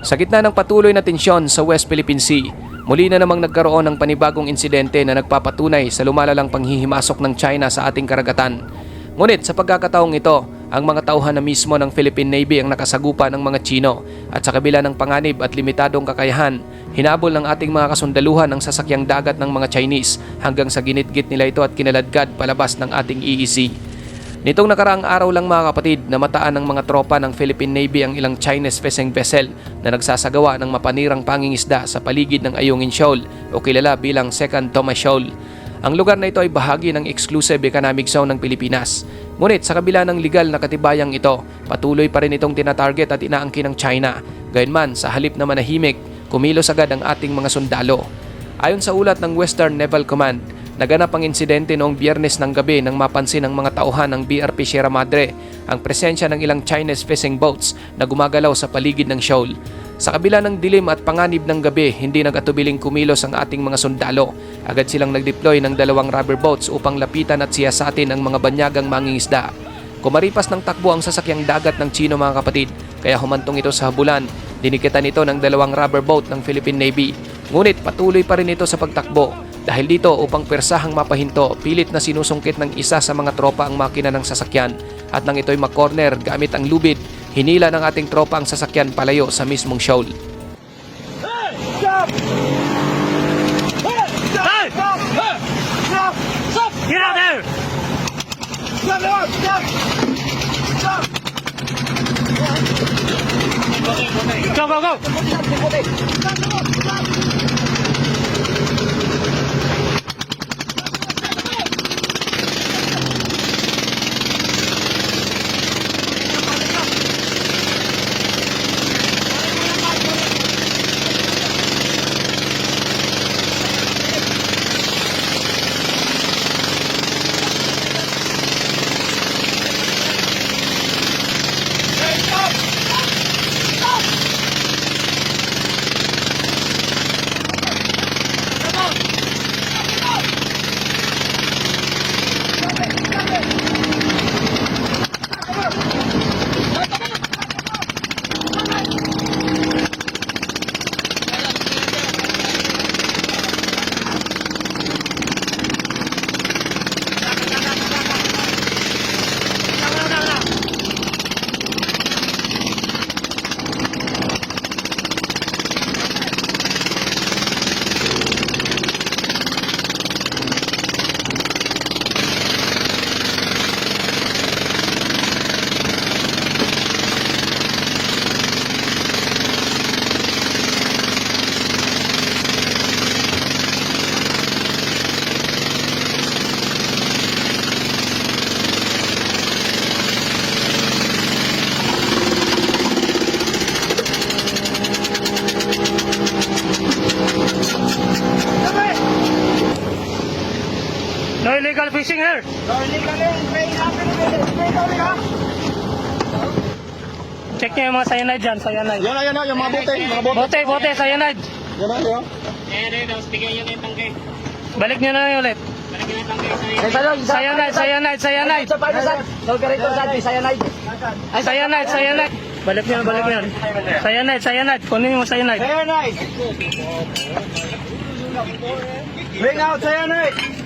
Sa gitna ng patuloy na tensyon sa West Philippine Sea, muli na namang nagkaroon ng panibagong insidente na nagpapatunay sa lumalalang panghihimasok ng China sa ating karagatan. Ngunit sa pagkakataong ito, ang mga tauhan na mismo ng Philippine Navy ang nakasagupa ng mga Chino at sa kabila ng panganib at limitadong kakayahan, hinabol ng ating mga kasundaluhan ang sasakyang dagat ng mga Chinese hanggang sa ginitgit nila ito at kinaladkad palabas ng ating EEZ. Nitong nakaraang araw lang mga kapatid, namataan ng mga tropa ng Philippine Navy ang ilang Chinese fishing vessel na nagsasagawa ng mapanirang pangingisda sa paligid ng Ayungin Shoal o kilala bilang Second Thomas Shoal. Ang lugar na ito ay bahagi ng exclusive economic zone ng Pilipinas. Ngunit sa kabila ng legal na katibayang ito, patuloy pa rin itong tinatarget at inaangkin ng China. Gayunman, sa halip na manahimik, kumilos agad ang ating mga sundalo. Ayon sa ulat ng Western Naval Command, naganap ang insidente noong biyernes ng gabi nang mapansin ng mga tauhan ng BRP Sierra Madre ang presensya ng ilang Chinese fishing boats na gumagalaw sa paligid ng shoal. Sa kabila ng dilim at panganib ng gabi, hindi nagatubiling kumilos ang ating mga sundalo. Agad silang nagdeploy ng dalawang rubber boats upang lapitan at siyasatin ang mga banyagang mangingisda. Kumaripas ng takbo ang sasakyang dagat ng Chino mga kapatid, kaya humantong ito sa habulan. Dinikitan ito ng dalawang rubber boat ng Philippine Navy. Ngunit patuloy pa rin ito sa pagtakbo. Dahil dito upang persahang mapahinto, pilit na sinusungkit ng isa sa mga tropa ang makina ng sasakyan. At nang ito'y makorner gamit ang lubid, hinila ng ating tropa ang sasakyan palayo sa mismong shoal. Get out there! Go, go, go! No illegal fishing here! Check nyo yung mga cyanide dyan, cyanide. Yan na, yan na, yung mga bote, mga bote. Bote, bote, cyanide. Yan na, yan. Balik nyo na yung ulit. Cyanide, cyanide, cyanide. Cyanide, cyanide. Balik nyo, balik nyo. Cyanide, cyanide. Kunin mo cyanide. Cyanide! Bring out cyanide!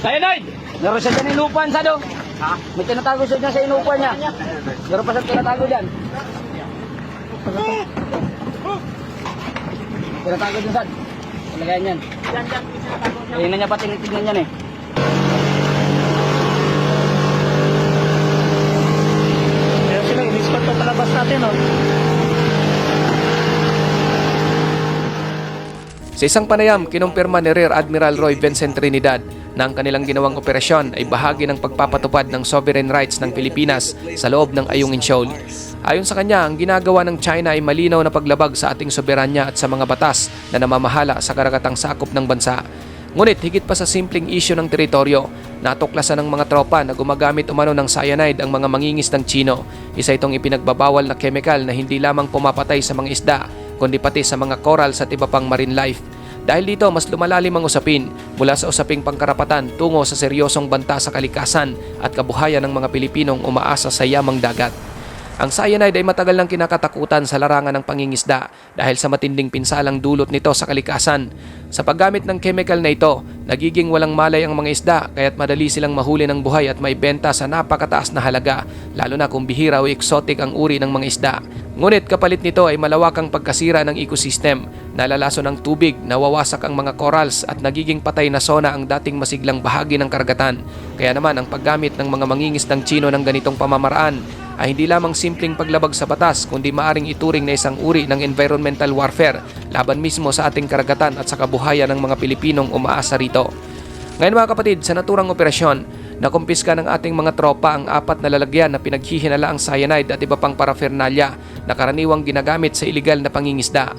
Cyanide! Meron siya dyan inupan sa do. Ha? May tinatago siya dyan sa inupan niya. Meron pa siya tinatago dyan. Tinatago dyan sad. Talagayan yan. Ayun na niya pa tinitignan yan eh. Ayun sila, in-escort pa palabas natin, oh. Sa isang panayam, kinumpirma ni Rear Admiral Roy Vincent Trinidad na ang kanilang ginawang operasyon ay bahagi ng pagpapatupad ng sovereign rights ng Pilipinas sa loob ng Ayungin Shoal. Ayon sa kanya, ang ginagawa ng China ay malinaw na paglabag sa ating soberanya at sa mga batas na namamahala sa karagatang sakop ng bansa. Ngunit higit pa sa simpleng isyu ng teritoryo, natuklasan ng mga tropa na gumagamit umano ng cyanide ang mga mangingis ng Chino. Isa itong ipinagbabawal na chemical na hindi lamang pumapatay sa mga isda, kundi pati sa mga coral at iba pang marine life. Dahil dito, mas lumalalim ang usapin mula sa usaping pangkarapatan tungo sa seryosong banta sa kalikasan at kabuhayan ng mga Pilipinong umaasa sa yamang dagat. Ang cyanide ay matagal nang kinakatakutan sa larangan ng pangingisda dahil sa matinding pinsalang dulot nito sa kalikasan. Sa paggamit ng chemical na ito, nagiging walang malay ang mga isda kaya't madali silang mahuli ng buhay at may benta sa napakataas na halaga, lalo na kung bihira o exotic ang uri ng mga isda. Ngunit kapalit nito ay malawakang pagkasira ng ecosystem, nalalaso ng tubig, nawawasak ang mga corals at nagiging patay na sona ang dating masiglang bahagi ng karagatan. Kaya naman ang paggamit ng mga mangingisdang Chino ng ganitong pamamaraan ay hindi lamang simpleng paglabag sa batas kundi maaring ituring na isang uri ng environmental warfare laban mismo sa ating karagatan at sa kabuhayan ng mga Pilipinong umaasa rito. Ngayon mga kapatid, sa naturang operasyon, nakumpiska ng ating mga tropa ang apat na lalagyan na pinaghihinala ang cyanide at iba pang paraphernalia na karaniwang ginagamit sa iligal na pangingisda.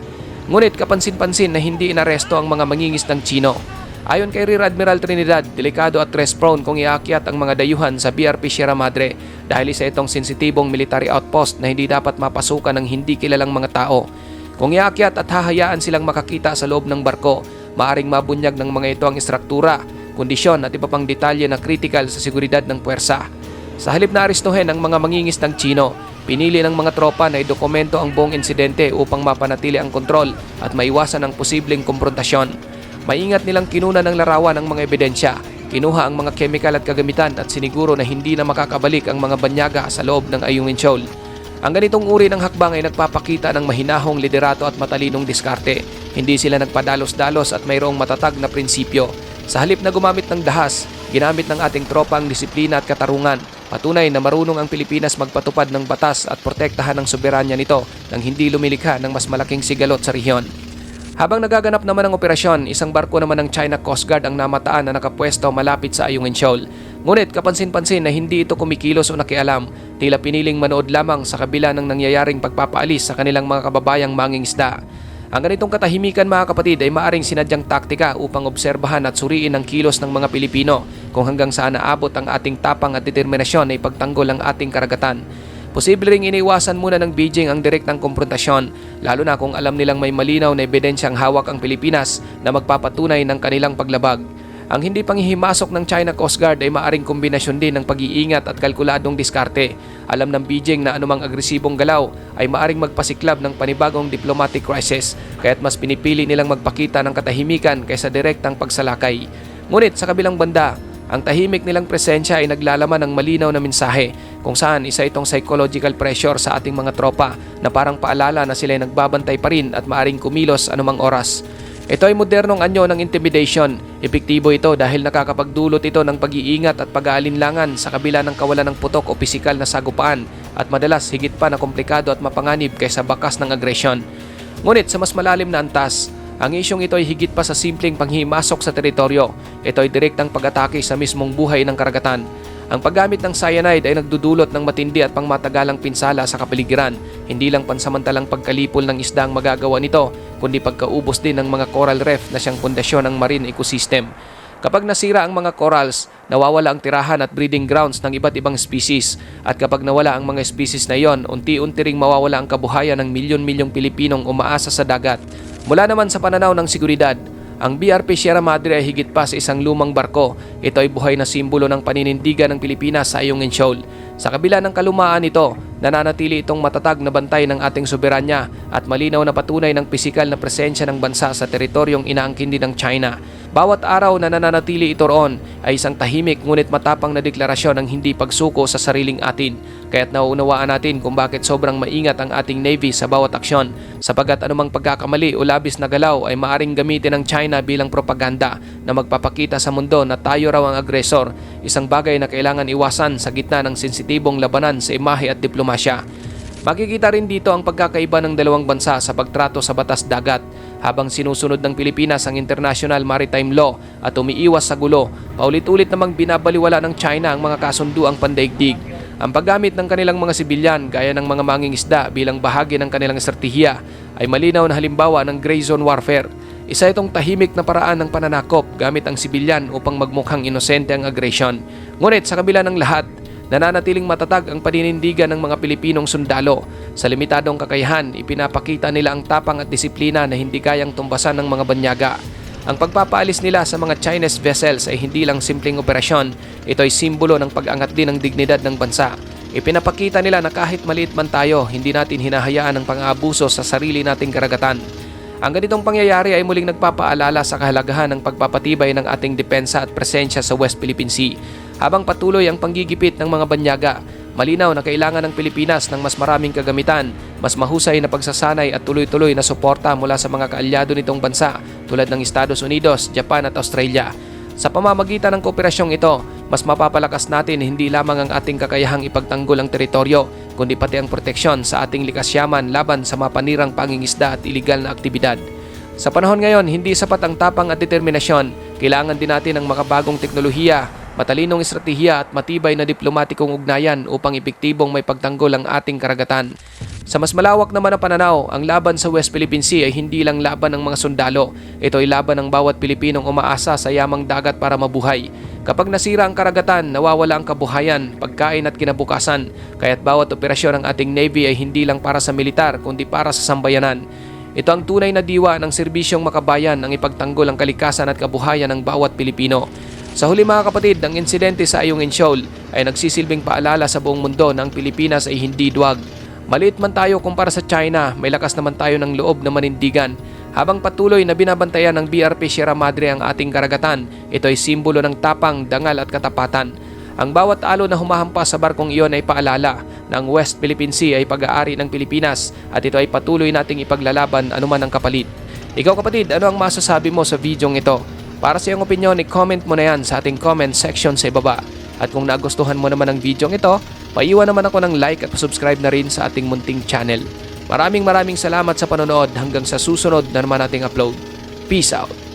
Ngunit kapansin-pansin na hindi inaresto ang mga mangingisdang Chino. Ayon kay Rear Admiral Trinidad, delikado at stress prone kung iakyat ang mga dayuhan sa BRP Sierra Madre dahil isa itong sensitibong military outpost na hindi dapat mapasukan ng hindi kilalang mga tao. Kung iakyat at hahayaan silang makakita sa loob ng barko, maaring mabunyag ng mga ito ang istruktura, kondisyon at iba pang detalye na critical sa seguridad ng puwersa. Sa halip na aristohin ang mga mangingisdang Chino, pinili ng mga tropa na idokumento ang buong insidente upang mapanatili ang kontrol at maiwasan ang posibleng konfrontasyon. Maingat nilang kinuna ng larawan ang mga ebidensya, kinuha ang mga chemical at kagamitan at siniguro na hindi na makakabalik ang mga banyaga sa loob ng Ayungin Shoal. Ang ganitong uri ng hakbang ay nagpapakita ng mahinahong liderato at matalinong diskarte. Hindi sila nagpadalos-dalos at mayroong matatag na prinsipyo. Sa halip na gumamit ng dahas, ginamit ng ating tropa ang disiplina at katarungan. Patunay na marunong ang Pilipinas magpatupad ng batas at protektahan ang soberanya nito nang hindi lumilikha ng mas malaking sigalot sa rehiyon. Habang nagaganap naman ang operasyon, isang barko naman ng China Coast Guard ang namataan na nakapwesto malapit sa Ayungin Shoal. Ngunit kapansin-pansin na hindi ito kumikilos o nakialam, tila piniling manood lamang sa kabila ng nangyayaring pagpapaalis sa kanilang mga kababayang mangingisda. Ang ganitong katahimikan mga kapatid ay maaring sinadyang taktika upang obserbahan at suriin ang kilos ng mga Pilipino kung hanggang saan naabot ang ating tapang at determinasyon na ipagtanggol ang ating karagatan. Posible ring iniwasan muna ng Beijing ang direktang konfrontasyon, lalo na kung alam nilang may malinaw na ebidensyang hawak ang Pilipinas na magpapatunay ng kanilang paglabag. Ang hindi panghihimasok ng China Coast Guard ay maaring kombinasyon din ng pag-iingat at kalkuladong diskarte. Alam ng Beijing na anumang agresibong galaw ay maaring magpasiklab ng panibagong diplomatic crisis, kaya't mas pinipili nilang magpakita ng katahimikan kaysa direktang pagsalakay. Ngunit sa kabilang banda, ang tahimik nilang presensya ay naglalaman ng malinaw na mensahe kung saan isa itong psychological pressure sa ating mga tropa na parang paalala na sila ay nagbabantay pa rin at maaring kumilos anumang oras. Ito ay modernong anyo ng intimidation. Epektibo ito dahil nakakapagdulot ito ng pag-iingat at pag-aalinlangan sa kabila ng kawalan ng putok o pisikal na sagupaan at madalas higit pa na komplikado at mapanganib kaysa bakas ng agresyon. Ngunit sa mas malalim na antas, ang isyong ito ay higit pa sa simpleng panghimasok sa teritoryo. Ito ay direktang pag-atake sa mismong buhay ng karagatan. Ang paggamit ng cyanide ay nagdudulot ng matindi at pangmatagalang pinsala sa kapaligiran. Hindi lang pansamantalang pagkalipol ng isda ang magagawa nito, kundi pagkaubos din ng mga coral reef na siyang pundasyon ng marine ecosystem. Kapag nasira ang mga corals, nawawala ang tirahan at breeding grounds ng iba't ibang species. At kapag nawala ang mga species na iyon, unti-unti ring mawawala ang kabuhayan ng milyon-milyong Pilipinong umaasa sa dagat. Mula naman sa pananaw ng seguridad, ang BRP Sierra Madre ay higit pa sa isang lumang barko. Ito ay buhay na simbolo ng paninindigan ng Pilipinas sa Ayungin Shoal. Sa kabila ng kalumaan nito, nananatili itong matatag na bantay ng ating soberanya at malinaw na patunay ng pisikal na presensya ng bansa sa teritoryong inaangkin din ng China. Bawat araw na nananatili ito roon ay isang tahimik ngunit matapang na deklarasyon ng hindi pagsuko sa sariling atin. Kaya't nauunawaan natin kung bakit sobrang maingat ang ating Navy sa bawat aksyon sapagat anumang pagkakamali o labis na galaw ay maaring gamitin ng China bilang propaganda na magpapakita sa mundo na tayo raw ang agresor, isang bagay na kailangan iwasan sa gitna ng sensitibong labanan sa imahe at diplomasya. Makikita rin dito ang pagkakaiba ng dalawang bansa sa pagtrato sa batas dagat habang sinusunod ng Pilipinas ang International Maritime Law at umiiwas sa gulo. Paulit-ulit namang binabaliwala ng China ang mga kasunduang pandaigdig. Ang paggamit ng kanilang mga sibilyan gaya ng mga mangingisda bilang bahagi ng kanilang estratehiya ay malinaw na halimbawa ng gray zone warfare. Isa itong tahimik na paraan ng pananakop gamit ang sibilyan upang magmukhang inosente ang aggression. Ngunit sa kabila ng lahat, nananatiling matatag ang paninindigan ng mga Pilipinong sundalo. Sa limitadong kakayahan, ipinapakita nila ang tapang at disiplina na hindi kayang tumbasan ng mga banyaga. Ang pagpapaalis nila sa mga Chinese vessels ay hindi lang simpleng operasyon, ito ay simbolo ng pag-angat din ng dignidad ng bansa. Ipinapakita nila na kahit maliit man tayo, hindi natin hinahayaan ang pang-aabuso sa sarili nating karagatan. Ang ganitong pangyayari ay muling nagpapaalala sa kahalagahan ng pagpapatibay ng ating depensa at presensya sa West Philippine Sea. Habang patuloy ang panggigipit ng mga banyaga, malinaw na kailangan ng Pilipinas ng mas maraming kagamitan, mas mahusay na pagsasanay at tuloy-tuloy na suporta mula sa mga kaalyado nitong bansa tulad ng Estados Unidos, Japan at Australia. Sa pamamagitan ng kooperasyong ito, mas mapapalakas natin hindi lamang ang ating kakayahang ipagtanggol ang teritoryo, kundi pati ang proteksyon sa ating likas yaman laban sa mapanirang pangingisda at iligal na aktibidad. Sa panahon ngayon, hindi sapat ang tapang at determinasyon. Kailangan din natin ng makabagong teknolohiya, matalinong estratehiya at matibay na diplomatikong ugnayan upang epektibong may pagtanggol ang ating karagatan. Sa mas malawak naman na pananaw, ang laban sa West Philippine Sea ay hindi lang laban ng mga sundalo. Ito ay laban ng bawat Pilipinong umaasa sa yamang dagat para mabuhay. Kapag nasira ang karagatan, nawawala ang kabuhayan, pagkain at kinabukasan. Kaya't bawat operasyon ng ating Navy ay hindi lang para sa militar, kundi para sa sambayanan. Ito ang tunay na diwa ng serbisyong makabayan ang ipagtanggol ang kalikasan at kabuhayan ng bawat Pilipino. Sa huli mga kapatid, ang insidente sa Ayungin Shoal ay nagsisilbing paalala sa buong mundo na ang Pilipinas ay hindi duwag. Maliit man tayo kumpara sa China, may lakas naman tayo ng loob na manindigan. Habang patuloy na binabantayan ng BRP Sierra Madre ang ating karagatan, ito ay simbolo ng tapang, dangal at katapatan. Ang bawat alo na humahampas sa barkong iyon ay paalala na West Philippine Sea ay pag-aari ng Pilipinas at ito ay patuloy nating ipaglalaban anuman ang kapalit. Ikaw kapatid, ano ang masasabi mo sa videong ito? Para sa iyong opinion, i-comment mo na yan sa ating comment section sa ibaba. At kung nagustuhan mo naman ang videong ito, paiwan naman ako ng like at subscribe na rin sa ating munting channel. Maraming maraming salamat sa panonood hanggang sa susunod na naman nating upload. Peace out!